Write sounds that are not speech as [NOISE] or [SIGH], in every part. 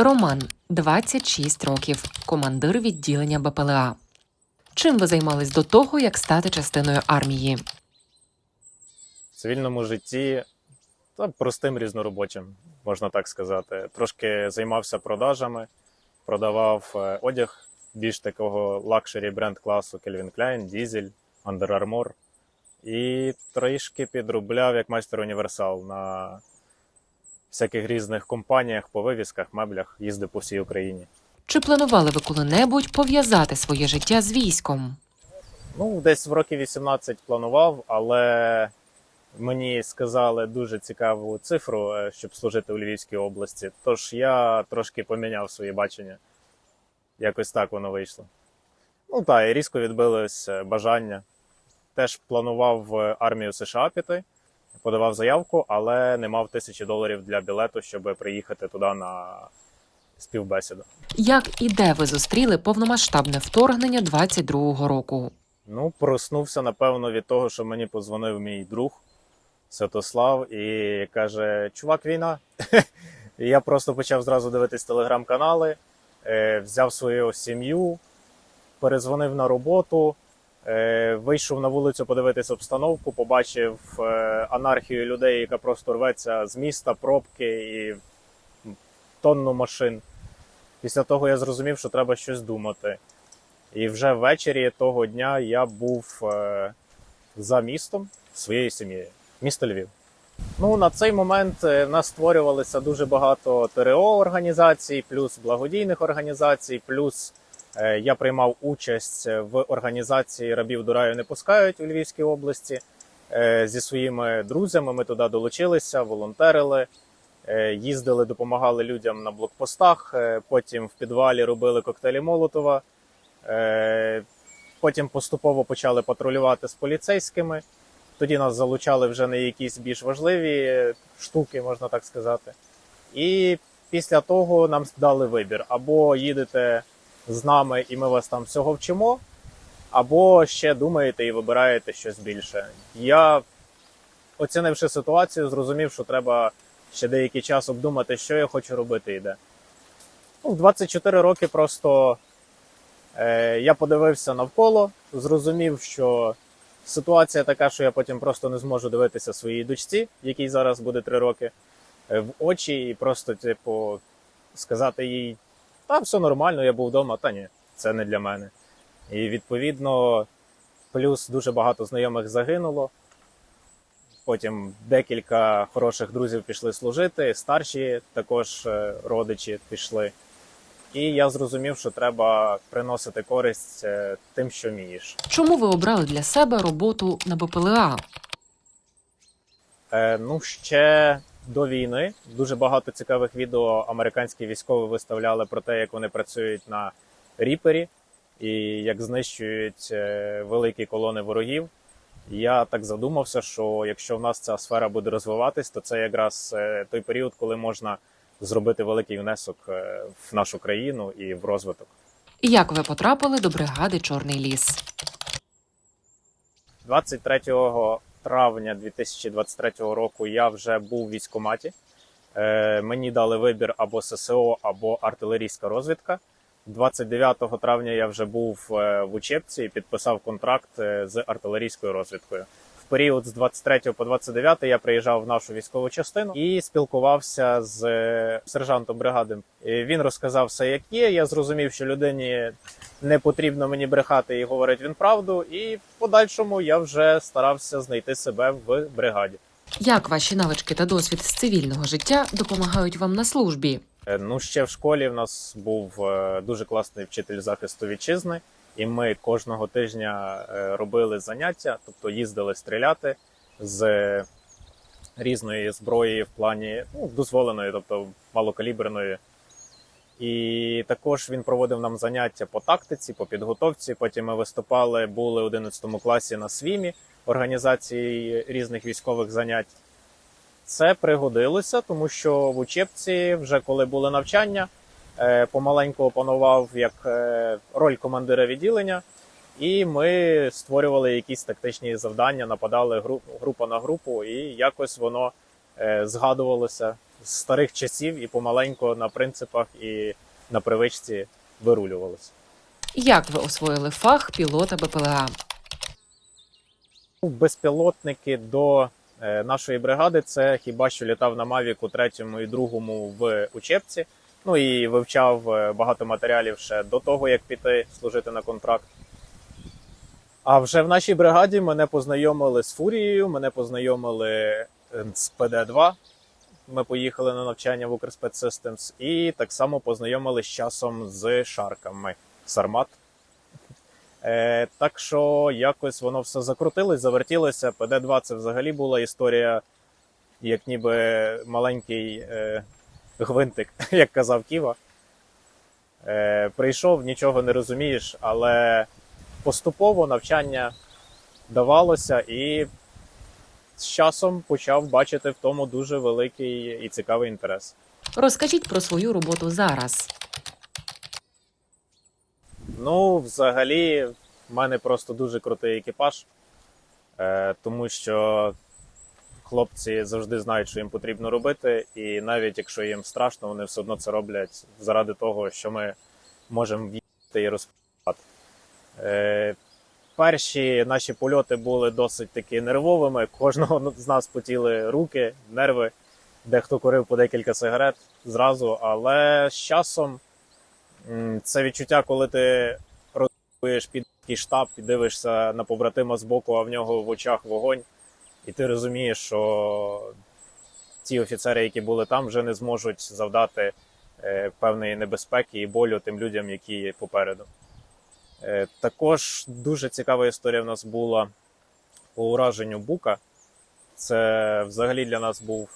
Роман 26 років, командир відділення БПЛА. Чим ви займались до того, як стати частиною армії? В цивільному житті та простим різноробочим, можна так сказати. Трошки займався продажами, продавав е, одяг більш такого лакшері бренд класу Calvin Klein, Diesel, Under Armour. І трішки підробляв як майстер універсал на всяких різних компаніях, по вивісках, меблях, їздив по всій Україні. Чи планували ви коли-небудь пов'язати своє життя з військом? Ну, десь в роки 18 планував, але мені сказали дуже цікаву цифру, е, щоб служити у Львівській області. Тож я трошки поміняв своє бачення. Якось так воно вийшло. Ну так, і різко відбилось е, бажання. Теж планував в армію США піти, подавав заявку, але не мав тисячі доларів для білету, щоб приїхати туди на співбесіду. Як і де ви зустріли повномасштабне вторгнення 22-го року? Ну, проснувся, напевно, від того, що мені позвонив мій друг Святослав і каже: Чувак, війна. [LAUGHS] Я просто почав зразу дивитись телеграм-канали, е, взяв свою сім'ю, перезвонив на роботу, вийшов на вулицю подивитись обстановку, побачив е, анархію людей, яка просто рветься з міста, пробки і тонну машин. Після того я зрозумів, що треба щось думати. І вже ввечері того дня я був е, за містом своєю сім'єю, місто Львів. Ну на цей момент е, в нас створювалося дуже багато ТРО організацій, плюс благодійних організацій, плюс е, я приймав участь в організації рабів до раю не пускають у Львівській області. Е, зі своїми друзями ми туди долучилися, волонтерили, е, їздили, допомагали людям на блокпостах. е, Потім в підвалі робили коктейлі Молотова. Е, Потім поступово почали патрулювати з поліцейськими. Тоді нас залучали вже на якісь більш важливі е, штуки, можна так сказати. І після того нам дали вибір: або їдете з нами, і ми вас там всього вчимо, або ще думаєте і вибираєте щось більше. Я, оцінивши ситуацію, зрозумів, що треба ще деякий час обдумати, що я хочу робити і де. Ну, в 24 роки просто Е, Я подивився навколо, зрозумів, що ситуація така, що я потім просто не зможу дивитися своїй дочці, якій зараз буде три роки, е, в очі і просто, типу, сказати їй: та все нормально, я був вдома, та ні, це не для мене. І відповідно, плюс дуже багато знайомих загинуло. Потім декілька хороших друзів пішли служити, старші також е, родичі пішли. І я зрозумів, що треба приносити користь е, тим, що вмієш. Чому ви обрали для себе роботу на БПЛА? Е, ну, ще до війни дуже багато цікавих відео американські військові виставляли про те, як вони працюють на ріпері і як знищують е, великі колони ворогів. Я так задумався, що якщо в нас ця сфера буде розвиватись, то це якраз е, той період, коли можна зробити великий внесок е, в нашу країну і в розвиток. І як ви потрапили до бригади Чорний ліс? 23 травня 2023 року я вже був в військкоматі. Е, мені дали вибір або ССО, або артилерійська розвідка. 29 травня я вже був е, в учебці і підписав контракт е, з артилерійською розвідкою. Період з 23 по 29 я приїжджав в нашу військову частину і спілкувався з е, сержантом бригади. І Він розказав все, як є. Я зрозумів, що людині не потрібно мені брехати і говорить він правду. І в подальшому я вже старався знайти себе в бригаді. Як ваші навички та досвід з цивільного життя допомагають вам на службі? Е, Ну, ще в школі в нас був е, дуже класний вчитель захисту вітчизни, і ми кожного тижня е, робили заняття, тобто їздили стріляти з різної зброї в плані ну, дозволеної, тобто малокаліберної. І також він проводив нам заняття по тактиці, по підготовці. Потім ми виступали, були в 11 класі на свімі організації різних військових занять. Це пригодилося, тому що в учебці, вже коли були навчання, е, помаленьку опанував як е, роль командира відділення, і ми створювали якісь тактичні завдання, нападали група на групу, і якось воно е, згадувалося з старих часів і помаленьку на принципах і на привичці вирулювалося. Як ви освоїли фах пілота БПЛА? Безпілотники до е, нашої бригади це хіба що літав на Мавіку третьому і другому в учебці. Ну і вивчав е, багато матеріалів ще до того, як піти служити на контракт. А вже в нашій бригаді мене познайомили з Фурією, мене познайомили е, з ПД-2. Ми поїхали на навчання в Укрспецсистемс, і так само познайомили з часом з шарками Сармат. Е, так що якось воно все закрутилось, завертілося. ПД-2 це взагалі була історія, як ніби маленький е, гвинтик, [LAUGHS] як казав Ківа. Е, прийшов, нічого не розумієш, але поступово навчання давалося і з часом почав бачити в тому дуже великий і цікавий інтерес. Розкажіть про свою роботу зараз. Ну, взагалі, в мене просто дуже крутий екіпаж, е, тому що хлопці завжди знають, що їм потрібно робити, і навіть якщо їм страшно, вони все одно це роблять заради того, що ми можемо в'їхати і розповідати. Е, перші наші польоти були досить таки нервовими. Кожного з нас потіли руки, нерви. Дехто курив по декілька сигарет зразу, але з часом це відчуття, коли ти розбуєш під штаб і дивишся на побратима збоку, а в нього в очах вогонь, і ти розумієш, що ті офіцери, які були там, вже не зможуть завдати е, певної небезпеки і болю тим людям, які є попереду. Е, також дуже цікава історія в нас була по ураженню Бука. Це взагалі для нас був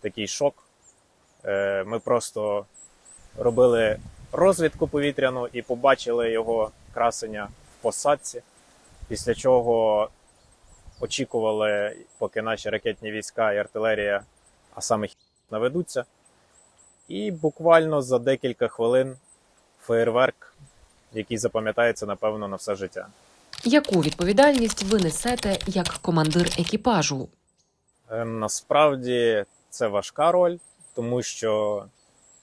такий шок. Е, ми просто робили розвідку повітряну і побачили його красення в посадці, після чого очікували, поки наші ракетні війська і артилерія, а саме наведуться. І буквально за декілька хвилин феєрверк, який запам'ятається, напевно, на все життя. Яку відповідальність ви несете як командир екіпажу? Е, Насправді це важка роль, тому що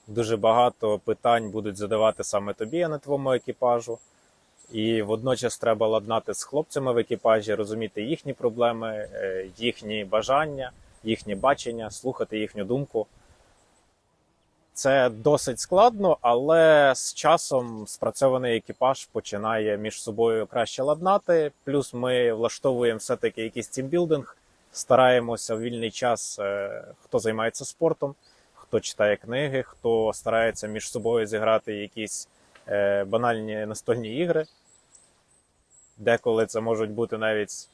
дуже багато питань будуть задавати саме тобі, а не твоєму екіпажу. І водночас треба ладнати з хлопцями в екіпажі, розуміти їхні проблеми, е, їхні бажання, їхні бачення, слухати їхню думку. Це досить складно, але з часом спрацьований екіпаж починає між собою краще ладнати. Плюс ми влаштовуємо все-таки якийсь тімбілдинг, стараємося в вільний час, е, хто займається спортом, хто читає книги, хто старається між собою зіграти якісь е, банальні настольні ігри. Деколи це можуть бути навіть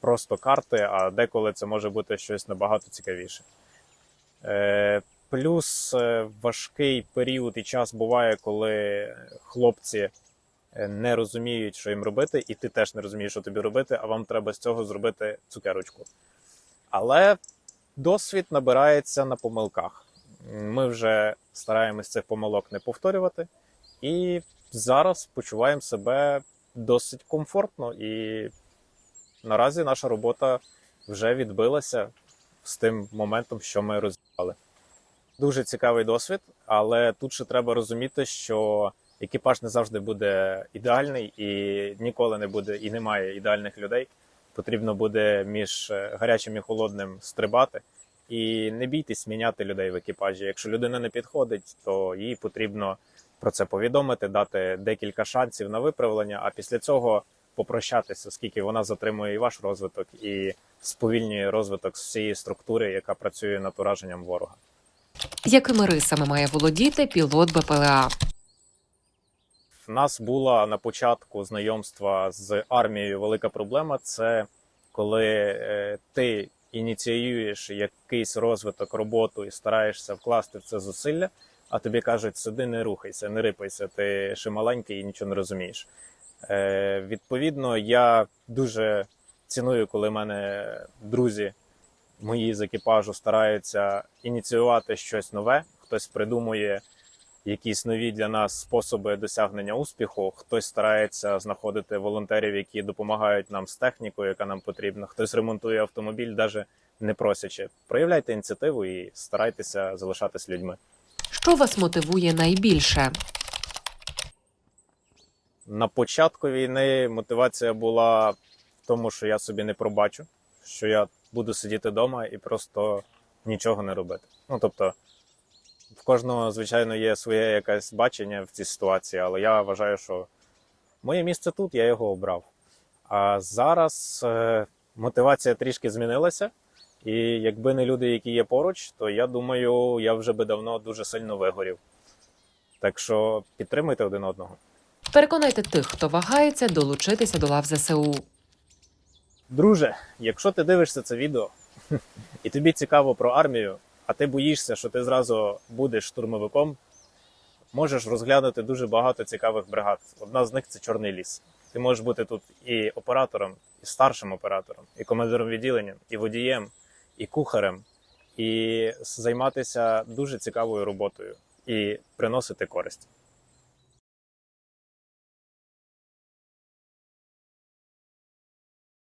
просто карти, а деколи це може бути щось набагато цікавіше. Е, Плюс е, важкий період і час буває, коли хлопці е, не розуміють, що їм робити, і ти теж не розумієш, що тобі робити, а вам треба з цього зробити цукерочку. Але досвід набирається на помилках. Ми вже стараємось цих помилок не повторювати, і зараз почуваємо себе досить комфортно. І наразі наша робота вже відбилася з тим моментом, що ми розібрали. Дуже цікавий досвід, але тут ще треба розуміти, що екіпаж не завжди буде ідеальний і ніколи не буде і немає ідеальних людей. Потрібно буде між е, гарячим і холодним стрибати. І не бійтесь міняти людей в екіпажі. Якщо людина не підходить, то їй потрібно про це повідомити, дати декілька шансів на виправлення, а після цього попрощатися, оскільки вона затримує і ваш розвиток, і сповільнює розвиток всієї структури, яка працює над ураженням ворога. Якими рисами має володіти пілот БПЛА? В нас була на початку знайомства з армією велика проблема. Це коли е, ти ініціюєш якийсь розвиток роботу і стараєшся вкласти в це зусилля, а тобі кажуть, сиди, не рухайся, не рипайся, ти ще маленький і нічого не розумієш. Е, відповідно, я дуже ціную, коли в мене друзі мої з екіпажу стараються ініціювати щось нове, хтось придумує якісь нові для нас способи досягнення успіху. Хтось старається знаходити волонтерів, які допомагають нам з технікою, яка нам потрібна. Хтось ремонтує автомобіль, навіть не просячи. Проявляйте ініціативу і старайтеся залишатись людьми. Що вас мотивує найбільше? На початку війни мотивація була в тому, що я собі не пробачу, що я буду сидіти вдома і просто нічого не робити. Ну тобто, в кожного, звичайно, є своє якесь бачення в цій ситуації, але я вважаю, що моє місце тут, я його обрав. А зараз е, мотивація трішки змінилася, і якби не люди, які є поруч, то я думаю, я вже би давно дуже сильно вигорів. Так що підтримуйте один одного. Переконайте тих, хто вагається, долучитися до лав ЗСУ. Друже, якщо ти дивишся це відео і тобі цікаво про армію, а ти боїшся, що ти зразу будеш штурмовиком, можеш розглянути дуже багато цікавих бригад. Одна з них це Чорний ліс. Ти можеш бути тут і оператором, і старшим оператором, і командиром відділення, і водієм, і кухарем, і займатися дуже цікавою роботою і приносити користь.